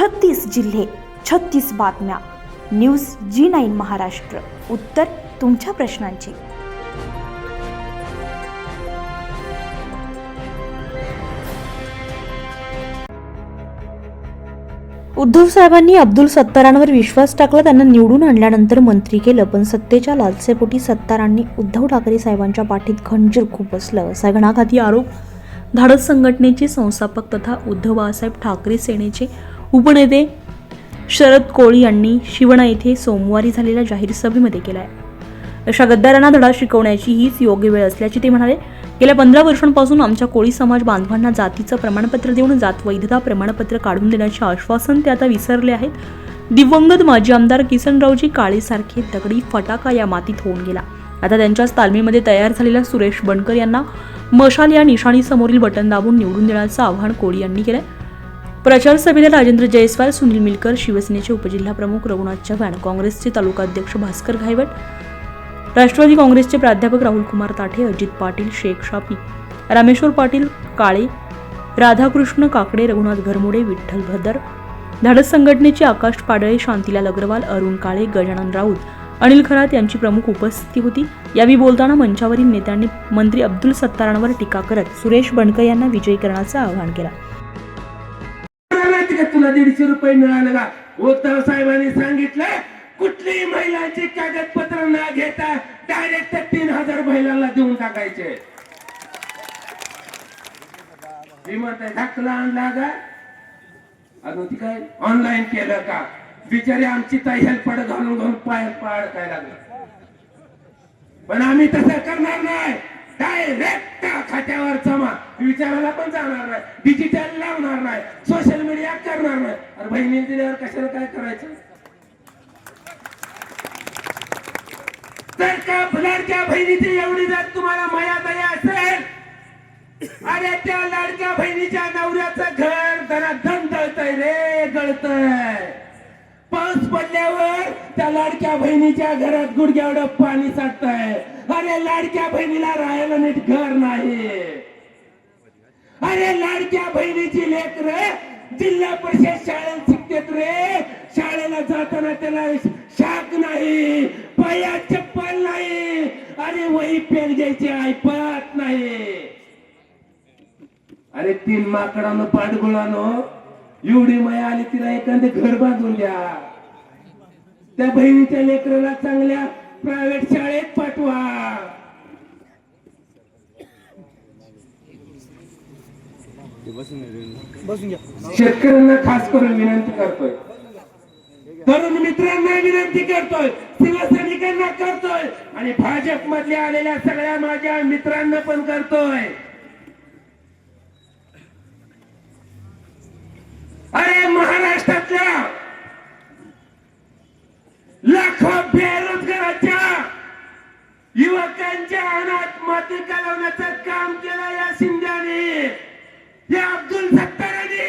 छत्तीस जिल्हे छत्तीस बातम्या. न्यूज जी नाईन महाराष्ट्र. उत्तर तुमच्या प्रश्नांची. उद्धव साहेबांनी अब्दुल सत्तारांवर विश्वास टाकला. त्यांना निवडून आणल्यानंतर मंत्री केलं पण सत्तेच्या लालसेपोटी सत्तारांनी उद्धव ठाकरे साहेबांच्या पाठीत खंजीर खूप असलं सगणाघाती आरोप. धाडस संघटनेचे संस्थापक तथा उद्धव बाळासाहेब ठाकरे सेनेचे उपनेते शरद कोळी यांनी शिवणा येथे सोमवारी झालेल्या जाहीर सभेमध्ये केला आहे अशा गद्दारांना धडा शिकवण्याची हीच योग्य वेळ असल्याचे ते म्हणाले. गेल्या पंधरा वर्षांपासून आमच्या कोळी समाज बांधवांना जातीचं प्रमाणपत्र देऊन जात वैधता प्रमाणपत्र काढून देण्याचे आश्वासन ते आता विसरले आहेत. दिवंगत माजी आमदार किसनरावजी काळेसारखे दगडी फटाका या मातीत होऊन गेला. आता त्यांच्याच तालमीमध्ये तयार झालेल्या सुरेश बनकर यांना मशाल या निशाणीसमोरील बटन दाबून निवडून देण्याचं आव्हान कोळी यांनी केलंय. प्रचार सभेला राजेंद्र जयस्वाल सुनील मिलकर शिवसेनेचे उपजिल्हाप्रमुख रघुनाथ चव्हाण काँग्रेसचे तालुकाध्यक्ष भास्कर घायवट राष्ट्रवादी काँग्रेसचे प्राध्यापक राहुल कुमार ताठे अजित पाटील शेख शापी रामेश्वर पाटील काळे राधाकृष्ण काकडे रघुनाथ घरमुडे विठ्ठल भदर धाडस संघटनेचे आकाश पाडळे शांतीलाल अग्रवाल अरुण काळे गजानन राऊत अनिल खरात यांची प्रमुख उपस्थिती होती. यावेळी बोलताना मंचावरील नेत्यांनी मंत्री अब्दुल सत्तारांवर टीका करत सुरेश बणकर यांना विजयी करण्याचं आवाहन केलं. माहिती दीडशे रुपये मिळाले का? उद्धव साहेबांनी सांगितलं कुठलीही महिलांची कागदपत्र न घेता डायरेक्ट तीन हजार महिलांना देऊन टाकायचे. मी म्हणते आणला का? अजून ती काय ऑनलाईन केलं का? बिचारी आमची ताई हेल्पड घालून घालून पाय पाड काय लागलं. पण आम्ही तसं करणार नाही. डायरेक्ट खात्यावर जमा. विचारायला पण जाणार नाही. डिजिटल लावणार नाही. सोशल मीडिया करणार नाही. अरे बहिणी दिल्यावर कशाला काय करायचं? तर का लाडक्या बहिणीची एवढी जर तुम्हाला माया दया असेल अरे त्या लाडक्या बहिणीच्या नवऱ्याचं घर जरा धन रे गळतय. पाऊस पडल्यावर त्या लाडक्या बहिणीच्या घरात गुडघ्यावड पाणी साठतंय. अरे लाडक्या बहिणीला राहायला नीट घर नाही. अरे लाडक्या बहिणीची लेकर जिल्हा परिषद शाळेत शिकतेत रे. शाळेला जाताना त्याला शाक नाही पाया चप्पल नाही अरे वही पेन घ्यायची ऐपत नाही. अरे तीन माकडानं पाडगुळानं एवढी माया आली तिला एखादं घर बांधून द्या. त्या बहिणीच्या लेकराला चांगल्या प्रायव्हेट शाळेत पाठवा. शेतकऱ्यांना खास करून विनंती करतोय. तरुण मित्रांना विनंती करतोय. शिवसैनिकांना करतोय. आणि भाजप मधल्या आलेल्या सगळ्या माझ्या मित्रांना पण करतोय. अरे महाराष्ट्रातल्या हे अब्दुल सत्ताराने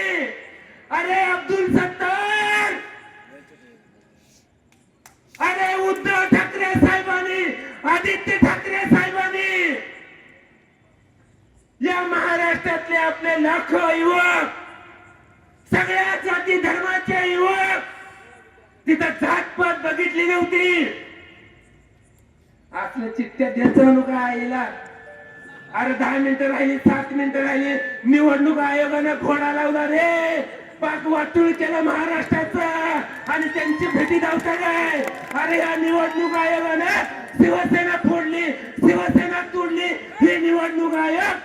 अरे अब्दुल सत्तार। अरे उद्धव ठाकरे साहेबांनी आदित्य ठाकरे साहेबांनी। या महाराष्ट्रातले आपले लाखो युवक सगळ्या जाती धर्माचे युवक तिथं जातपात बघितली नव्हती. आपलं चिठ्ठ्या द्यायचं नको आईला अरे दहा मिनिटं राहिली सात मिनिटं राहिली. निवडणूक आयोगानं घोडा लावला रे. पाक वाटूळ केलं महाराष्ट्राचा. आणि त्यांची भेटी धावता काय अरे या निवडणूक आयोगानं शिवसेना फोडली शिवसेना तोडली. ही निवडणूक आयोग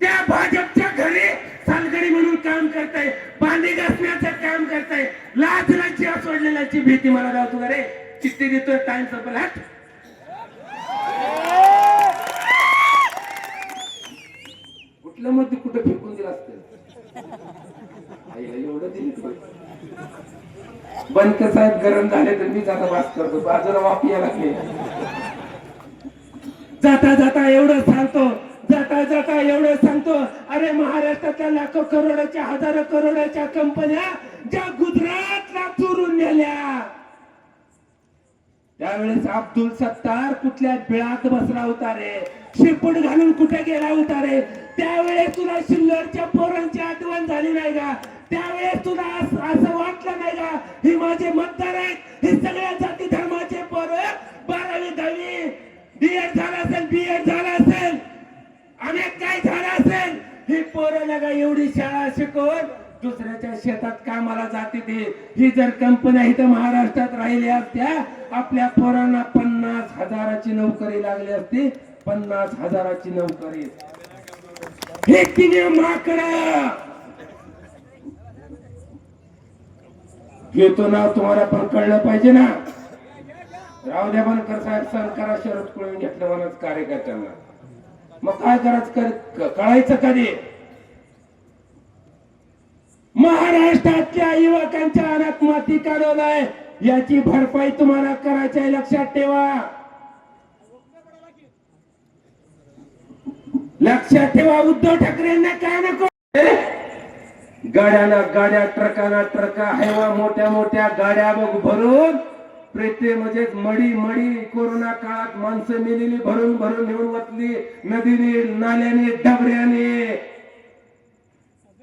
त्या भाजपच्या घरी सालगडी म्हणून काम करताय बांधी घासण्याचं काम करताय. लाच लाची सोडलेल्याची भीती मला धावतो का रे? चिठ्ठी देतोय टाइम संपला हट. कुठं फेकून दिलं असत? एवढं दिली बनकर साहेब गरम झाले तर मी जाता वास करतो. बाजूला वापी यायला लागले. जाता जाता एवढं सांगतो. जाता जाता एवढं सांगतो. अरे महाराष्ट्रातल्या लाखो करोडाच्या हजारो करोडाच्या कंपन्या ज्या गुजरातला चोरून नेल्या. त्यावेळेस अब्दुल सत्तार कुठल्या बिळात बसला होता रे? शिरपूट घालून कुठे गेला होता रे? त्यावेळेस तुला शिल्लरच्या पोरांची आठवण झाली नाही का? त्यावेळेस तुला असं वाटलं नाही का? हे माझे मतदार आहेत. हे सगळ्या जाती धर्माचे पोर. बारावी दहावी डीएड झाला असेल बीएड झाला असेल. अनेक काय झालं असेल. ही पोरं नका एवढी शाळा शिकवून दुसऱ्याच्या शेतात कामाला जाते ते. ही जर कंपन्या इथं महाराष्ट्रात राहिल्या असत्या आपल्या पोरांना पन्नास हजाराची नोकरी लागली असती. पन्नास हजाराची नोकरी. हे तिने माकड! घेतो ना तुम्हाला पण कळलं पाहिजे ना. राव द्या बनकर साहेब सरकारा शरद कुळून घेतलं म्हणत कार्यकर्त्यांना. मग काय करायचं कळायचं कधी? महाराष्ट्रातल्या युवकांच्या अनाथ माती काढवलाय. याची भरपाई तुम्हाला करायची आहे लक्षात ठेवा. लक्षात ठेवा उद्धव ठाकरेंना काय नको? गाड्याला गाड्या ट्रकाला ट्रका हैवा मोठ्या मोठ्या गाड्या बघ भरून. प्रेते म्हणजे मडी मडी कोरोना काळात माणसं मेलेली भरून भरून नेऊन वतली. नदीने नाल्याने डबऱ्याने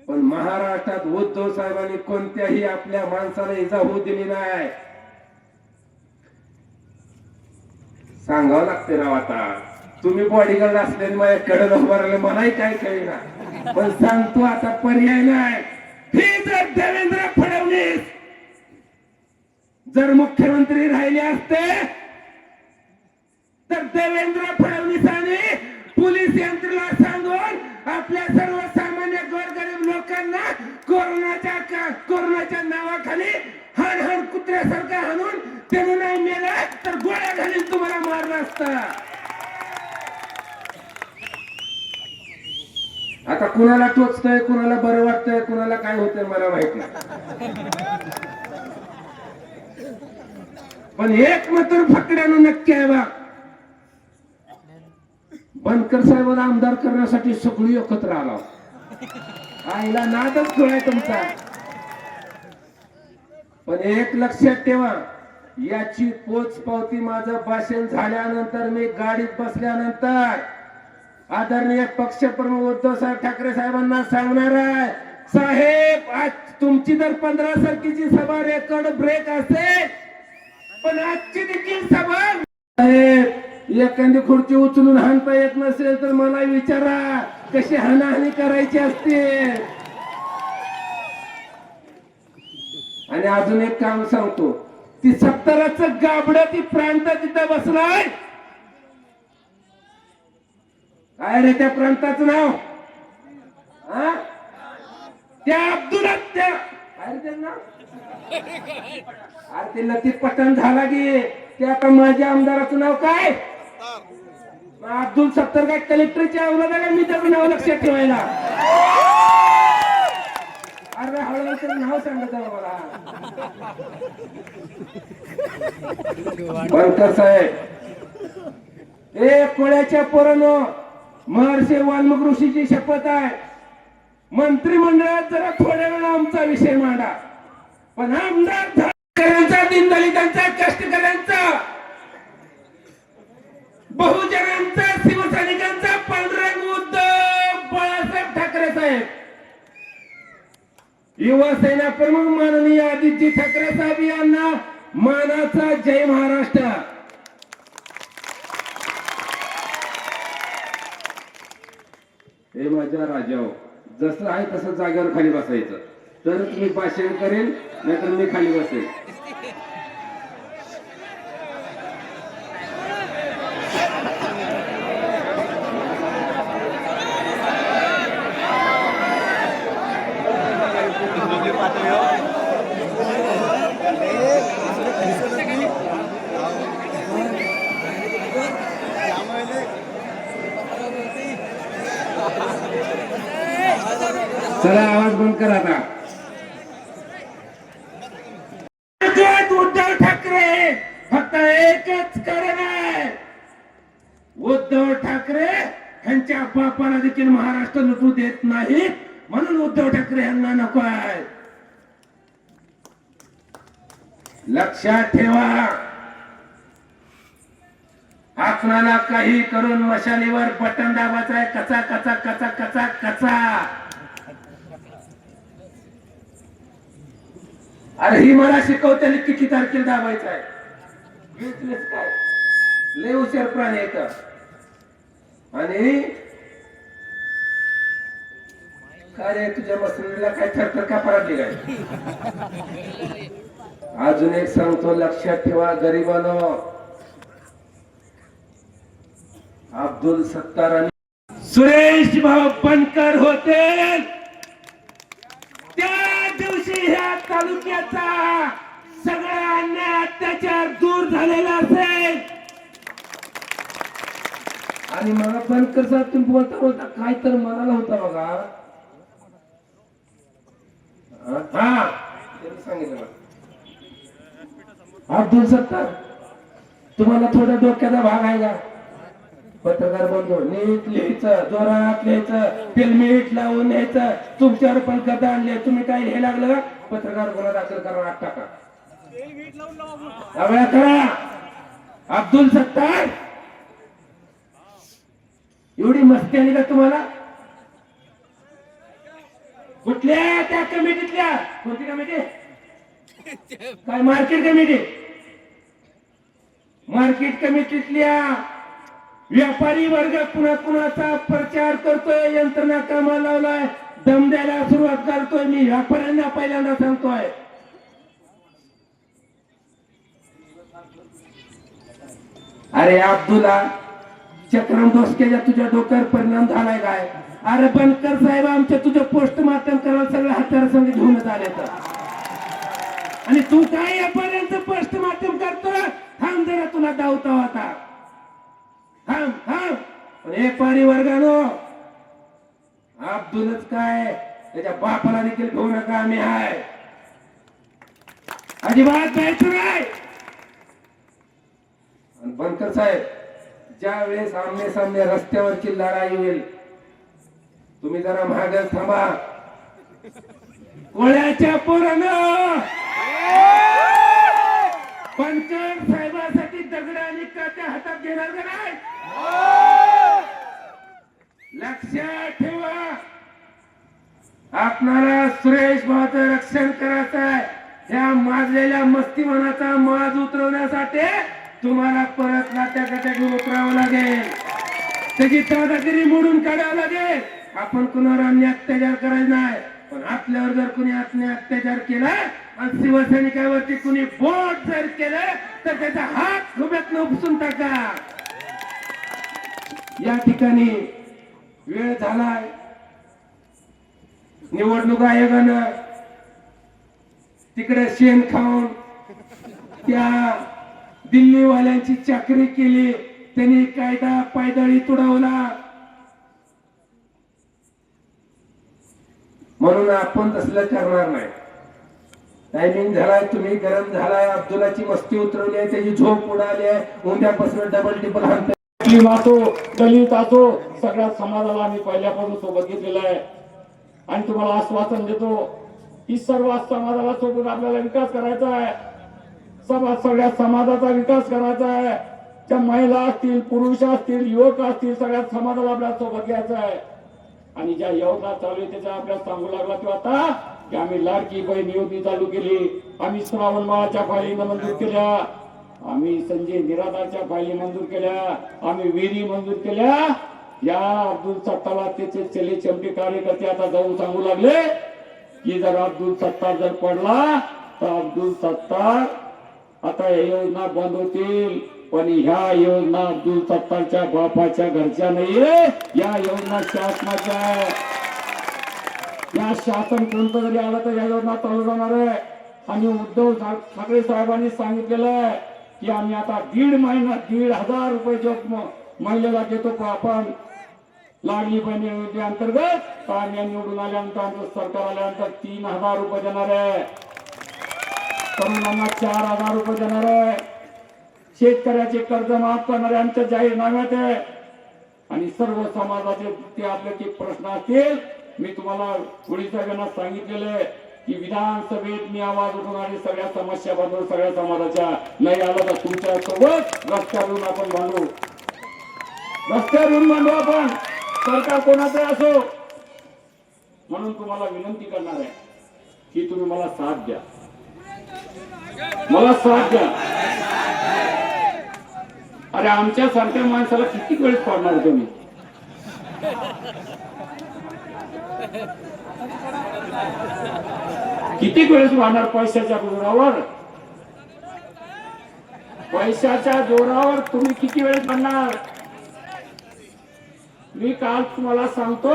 पण महाराष्ट्रात उद्धव साहेबांनी कोणत्याही आपल्या माणसाला इजा होऊ दिली नाही. सांगावं लागते राव आता. तुम्ही बॉडीगार्ड असल्याने माझ्या कडे उभा मलाही काय कळेना. पण सांगतो आता पर्याय नाही. हे जर देवेंद्र फडणवीस जर मुख्यमंत्री राहिले असते तर देवेंद्र फडणवीसांनी पोलीस यंत्रणा सांगून आपल्या सर्वसामान्य गोरगरीब लोकांना कोरोनाच्या कोरोनाच्या नावाखाली हण हण कुत्र्यासारखं हाणून त्यानं नाही मेला तर गोळ्या घालून तुम्हाला मारलं असतं. आता कुणाला टोचतय कुणाला बरं वाटतंय कुणाला काय होतंय मला माहीत नाही. पण एक मात्र फकड्यानं नक्की आहे बा. बनकर साहेबांना आमदार करण्यासाठी सगळी एकत्र आला. आईला नादच डोळा तुमचा. पण एक लक्षात ठेवा याची पोच पावती माझं भाषण झाल्यानंतर मी गाडीत बसल्यानंतर आदरणीय पक्षप्रमुख उद्धव साहेब ठाकरे साहेबांना सांगणार आहे साहेब आज तुमची जर पंधरा तारखेची सभा रेकॉर्ड ब्रेक असेल पण आजची देखील सभा साहेब एखादी खुर्ची उचलून हाणता येत नसेल तर मला विचारा कशी हाणाहाणी करायची असते? आणि अजून एक काम सांगतो ती सत्तराचं गाबड ती प्रांत तिथं बसलाय. काय रे त्या प्रांताचं नाव? हा? त्या अब्दुल त्या काय रे त्याचं नाव? अरे ते लतीफ पठाण झाला की ते आता माझ्या आमदाराचं नाव काय? अब्दुल सत्तर काय कलेक्टरच्या अवलाद आहे का मी त्याचं नाव लक्षात ठेवायला? अरे हळूहळू तर नाव सांगत आहे मला. बनकर साहेब ए कोळ्याच्या पोरानो महर्षी वाल्मिक ऋषीची शपथ आहे. मंत्रिमंडळात जरा थोड्या वेळा आमचा विषय मांडा. पण आमदार शेतकऱ्यांचा कष्टकऱ्यांचा बहुजनांचा शिवसैनिकांचा पांढरंग उद्धव बाळासाहेब ठाकरे साहेब. युवा सेना प्रमुख माननीय आदित्य ठाकरे साहेब यांना मानाचा जय महाराष्ट्र. हे माझ्या राजाओ जसं आहे तसं जागेवर खाली बसायचं. तरच मी भाषण करेन नाहीतर मी खाली बसेल चला आवाज बंद करा आता. उद्धव ठाकरे फक्त एकच कारण आहे. उद्धव ठाकरे यांच्या बापाला देखील महाराष्ट्र लुटू देत नाहीत म्हणून उद्धव ठाकरे यांना नको आहे. लक्षात ठेवा. आपणाला काही करून मशालीवर बटन दाबाचा आहे कचा कचा कचा कचा कचा. अरे ही मला शिकवताना किती तारखेला दाबायचं आहे? युजलेस काय? लय हुशार प्राणी येत आणि काय रे तुझ्या मसुरीला काय थरथर का पडली काय अजून एक सांगतो लक्षात ठेवा गरीबानो. अब्दुल सत्तार आणि सुरेश भाऊ बनकर होते. त्या दिवशी ह्या तालुक्याचा सगळा अन्याय अत्याचार दूर झालेला असेल. आणि मला बनकर साहेब तुम्ही बोलता बोलता काय तर मनाला होता बघा. हा? सांगितलं आठ अब्दुल सत्तार तुम्हाला थोडा डोक्याचा भाग आहे का? पत्रकार बंधू नीट लिहायचं जोरात लिहायचं फिल्मीट लावून लिहायचं तुमच्यावर पण गदा आणले तुम्ही काय हे लागलं का? पत्रकार गुन्हा दाखल करा आठ टाका. करा अब्दुल सत्तार! एवढी मस्ती आली का तुम्हाला? कुठल्या त्या कमिटीतल्या? कोणती कमिटी? काय मार्केट कमिटी? मार्केट कमिटीतल्या व्यापारी वर्ग पुन्हा कुणाचा प्रचार करतोय यंत्रणा कामा लावलाय दम द्यायला सुरुवात करतोय मी व्यापाऱ्यांना पहिल्यांदा सांगतोय. अरे अब्दुला चक्रम डोसक्याच्या तुझ्या डोक्यावर परिणाम झालाय काय? अरे बनकर साहेब आमच्या तुझं पोस्टमार्टम करायला सगळं हत्यार संघ घेऊनच आले तर. आणि तू काय यापर्यंत पोस्टमार्टम करतोय? थांब जरा तुला धावता होता थांब थांब पण हे पाणी वर्गानो अब्दुलच काय? त्याच्या बापाला देखील घेऊ नका आम्ही हाय. अजिबात जायचं नाही. बनकर साहेब ज्या वेळेस आमने सामने रस्त्यावरची लढाई होईल तुम्ही जरा महाग थांबा. कोळ्याच्या पोरानं! पंचायत साहेबासाठी दगड आणि काट्या हातात घेणार का नाही? लक्षात ठेवा. आपणाला सुरेश भावाचं रक्षण करायचं आहे. या माजलेल्या मस्ती मनाचा माज उतरवण्यासाठी तुम्हाला परत नात्या काट्या घेऊन उतरावं लागेल. त्याची दादागिरी मोडून काढावं लागेल. आपण कुणावर अन्य अत्याचार करायचा नाही. पण आपल्यावर जर कुणी अन्य अत्याचार केला आणि शिवसैनिकावरती कुणी बोट जर केलं तर त्याचा हात खुब्यात उपसून टाका. या ठिकाणी वेळ झालाय. निवडणूक आयोगानं तिकडे शेण खाऊन त्या दिल्लीवाल्यांची चाकरी केली. त्यांनी कायदा पायदळी तुडवला. म्हणून आपण तसलं करणार नाही. टायमिंग झालाय तुम्ही गरम झालाय. अब्दुलाची मस्ती उतरवली आहे त्याची झोप उडाली आहे. उद्यापासून डबल टिबल हात मुस्लिम असो दलित असो सगळ्या समाजाला आम्ही पहिल्यापासून सोबत घेतलेलं आहे. आणि तुम्हाला आश्वासन देतो की सर्व समाजाला सोबत आपल्याला विकास करायचा आहे. समाज सगळ्या समाजाचा विकास करायचा आहे. त्या महिला असतील पुरुष असतील युवक असतील सगळ्या समाजाला आपल्यासोबत घ्यायचं आहे. आणि ज्या योजना चालू आहे त्याच्या आपल्याला सांगू लागला की आता की आम्ही लाडकी बहीण योजने चालू केली आम्ही श्रावण माळाच्या फायली मंजूर केल्या. आम्ही संजय निराधारच्या फायली मंजूर केल्या आम्ही विहिरी मंजूर केल्या. या अब्दुल सत्ताला त्याचे चले चमटे कार्यकर्ते आता जाऊन सांगू लागले. की जर अब्दुल सत्तार जर पडला तर अब्दुल सत्तार आता या योजना बंद होतील. पण ह्या योजना अब्दुल सत्तारच्या बापाच्या घरच्या नाहीये. या योजना शासनाच्या या शासन कोणतं जरी आलं तर या योजना चालू जाणार आहे. आणि उद्धव ठाकरे साहेबांनी सांगितलेलं आहे की आम्ही आता दीड महिना दीड हजार रुपये जो महिलेला देतो आपण? लाडली बहिणी योजने अंतर्गत तर आम्ही निवडून आल्यानंतर आमचं सरकार आल्यानंतर तीन हजार रुपये देणार आहे. तरुणांना चार हजार रुपये देणार आहे. शेतकऱ्याचे कर्ज माफ करणारे आमच्या जाहीरनाम्यात आहे. आणि सर्व समाजाचे ते आपले जे प्रश्न असतील मी तुम्हाला पोलिसांना सांगितलेले आहे. की विधानसभेत मी आवाज उठवणारी सगळ्या समस्या बद्दल सगळ्या समाजाच्या नाही आलं तर तुमच्यासोबत रस्त्यावर आपण भांडू. रस्त्यावर येऊन बांधू आपण. सरकार कोणाचं असो. म्हणून तुम्हाला विनंती करणार आहे की तुम्ही मला साथ द्या. मला साथ द्या. अरे आमच्या सारख्या माणसाला किती वेळेस पाडणार तुम्ही? किती वेळेस वाहणार पैशाच्या जोरावर? पैशाच्या जोरावर तुम्ही किती वेळेस म्हणणार? मी काल तुम्हाला सांगतो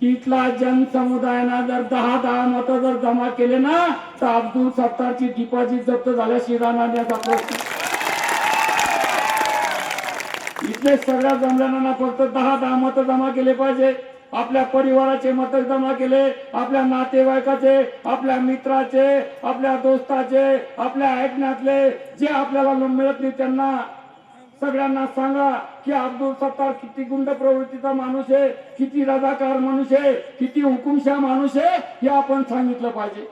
की इथला जनसमुदायानं जर दहा दहा मत जर जमा केले ना तर अब्दुल सत्तारची डिपॉझिट जप्त झाल्या राहणार प्रश्न इथले सगळ्या जमल्याना फक्त दहा दहा मत जमा केले पाहिजे. आपल्या परिवाराचे मत जमा केले आपल्या नातेवाईकाचे आपल्या मित्राचे आपल्या दोस्ताचे आपल्या ऐकण्यातले जे आपल्याला मिळत नाही त्यांना सगळ्यांना सांगा की अब्दुल सत्तार किती गुंड प्रवृत्तीचा माणूस आहे किती रजाकार माणूस आहे किती हुकुमशाह माणूस आहे हे आपण सांगितलं पाहिजे.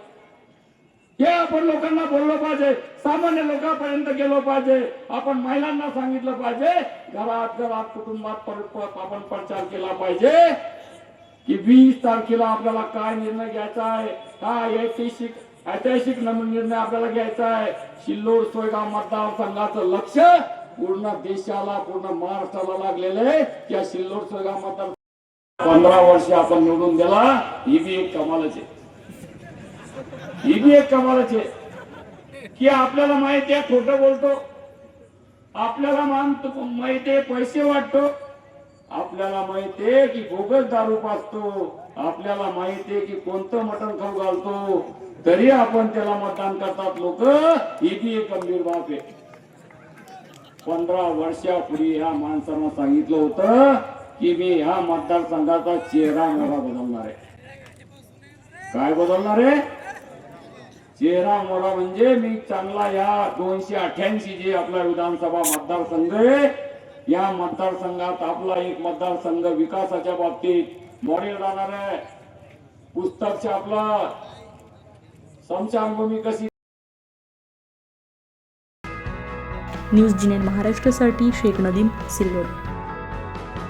हे आपण लोकांना बोललो पाहिजे सामान्य लोकांपर्यंत गेलो पाहिजे आपण महिलांना सांगितलं पाहिजे घरात घरात कुटुंबात आपण प्रचार केला पाहिजे की वीस तारखेला आपल्याला काय निर्णय घ्यायचा आहे? हा ऐतिहासिक ऐतिहासिक निर्णय आपल्याला घ्यायचा आहे? सिल्लोड सोयगाव मतदारसंघाचं लक्ष पूर्ण देशाला पूर्ण महाराष्ट्राला लागलेलं आहे. या सिल्लोड सोयगाव मतदार पंधरा वर्ष आपण निवडून दिला ही बी एक कमालच आहे. ही बी एक कमालच आहे. की आपल्याला माहिती आहे खोटं बोलतो. आपल्याला मानतो माहिती आहे पैसे वाटतो. आपल्याला माहिती आहे की बोगस दारू पाचतो आपल्याला माहिती आहे की कोणतं मटण खाऊ घालतो. तरी आपण त्याला मतदान करतात लोक. ही बी एक गंभीर बाब आहे. पंधरा वर्षापूर्वी ह्या माणसानं सांगितलं होतं की मी ह्या मतदारसंघाचा चेहरा मोहरा बदलणार आहे. काय बदलणार आहे? चेहरा मोहरा म्हणजे मी चांगला या दोनशे अठ्याऐंशी जे आपला विधानसभा मतदारसंघ आहे या मतदारसंघात आपला एक मतदारसंघ विकासाच्या बाबतीत मॉडेल राहणार आहे. पुस्तक आपला. समशानभूमी कशी? न्यूज जिनेन महाराष्ट्रासाठी शेख नदीम सिल्लोड.